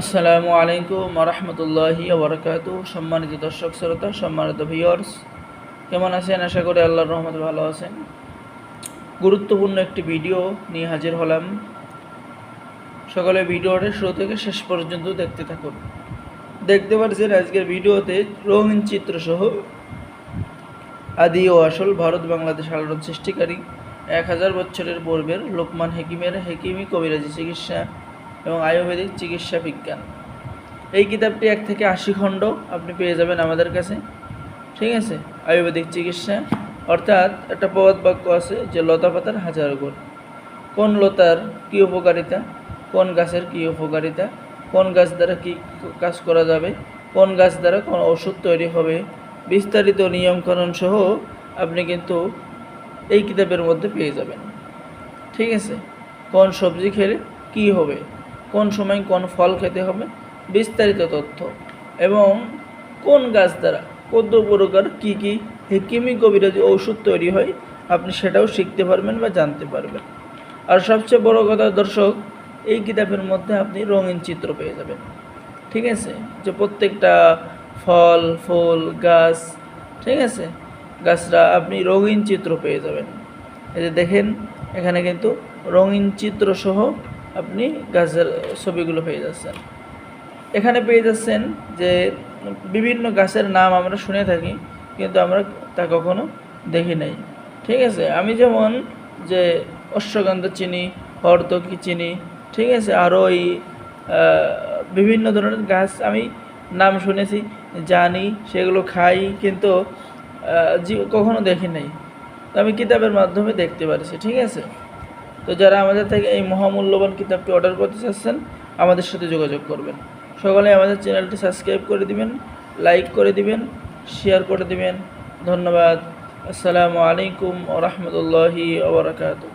আসসালামু আলাইকুম রহমতুল্লাহি ওবরাকাতু সম্মানিত দর্শক, শ্রোতা, সম্মানিত ভিউয়ার্স কেমন আছেন? আশা করি আল্লাহর রহমতে ভালো আছেন। গুরুত্বপূর্ণ একটি ভিডিও নিয়ে হাজির হলাম। সকলে ভিডিওটা শুরু থেকে শেষ পর্যন্ত দেখতে থাকুন। দেখতে পাচ্ছেন আজকের ভিডিওতে রঙিন চিত্রসহ আদি ও আসল ভারত বাংলাদেশ আলোড়ন সৃষ্টিকারী এক হাজার বছরের পূর্বের লোকমান হেকিমের হেকিমি কবিরাজি চিকিৎসা এবং আয়ুর্বেদিক চিকিৎসা বিজ্ঞান। এই কিতাবটি এক থেকে আশি খণ্ড আপনি পেয়ে যাবেন আমাদের কাছে। ঠিক আছে? আয়ুর্বেদিক চিকিৎসা। অর্থাৎ একটা প্রবাদ বাক্য আছে যে লতা পাতার হাজার গুণ। কোন লতার কী উপকারিতা? কোন গাছের কী উপকারিতা? কোন গাছ দ্বারা কী কাজ করা যাবে? কোন গাছ দ্বারা কোন ওষুধ তৈরি হবে? বিস্তারিত নিয়মকানুন সহ আপনি কিন্তু এই কিতাবের মধ্যে পেয়ে যাবেন। ঠিক আছে? কোন সবজি খেলে কী হবে? কোন সময় কোন ফল খেতে হবে, বিস্তারিত তথ্য। এবং কোন গাছ দ্বারা কত প্রকার কী কী হেকিমি কবিরাজি ঔষধ তৈরি হয়, আপনি সেটাও শিখতে পারবেন বা জানতে পারবেন। আর সবচেয়ে বড় কথা দর্শক, এই কিতাবের মধ্যে আপনি রঙিন চিত্র পেয়ে যাবেন। ঠিক আছে? যে প্রত্যেকটা ফল, ফুল, গাছ, ঠিক আছে? গাছরা আপনি রঙিন চিত্র পেয়ে যাবেন। এই যে দেখেন, এখানে কিন্তু রঙিন চিত্র সহ আপনি গাছের ছবিগুলো পেয়ে যাচ্ছেন। এখানে পেয়ে যাচ্ছেন যে বিভিন্ন গাছের নাম আমরা শুনে থাকি, কিন্তু আমরা তা কখনো দেখি নাই। ঠিক আছে? আমি যেমন যে অশ্বগন্ধা চিনি হরতকি চিনি, ঠিক আছে? আরও এই বিভিন্ন ধরনের গাছ আমি নাম শুনেছি, জানি, সেগুলো খাই, কিন্তু কখনো দেখি নাই। আমি কিতাবের মাধ্যমে দেখতে পারছি, ঠিক আছে? তো যারা আমাদের থেকে এই মহামূল্যবান কিতাবটি অর্ডার করতে চাচ্ছেন, আমাদের সাথে যোগাযোগ করবেন। সকলে আমাদের চ্যানেলটি সাবস্ক্রাইব করে দিবেন লাইক করে দিবেন শেয়ার করে দিবেন। ধন্যবাদ। আসসালামু আলাইকুম ও রহমতুল্লাহি ওবরাকাতু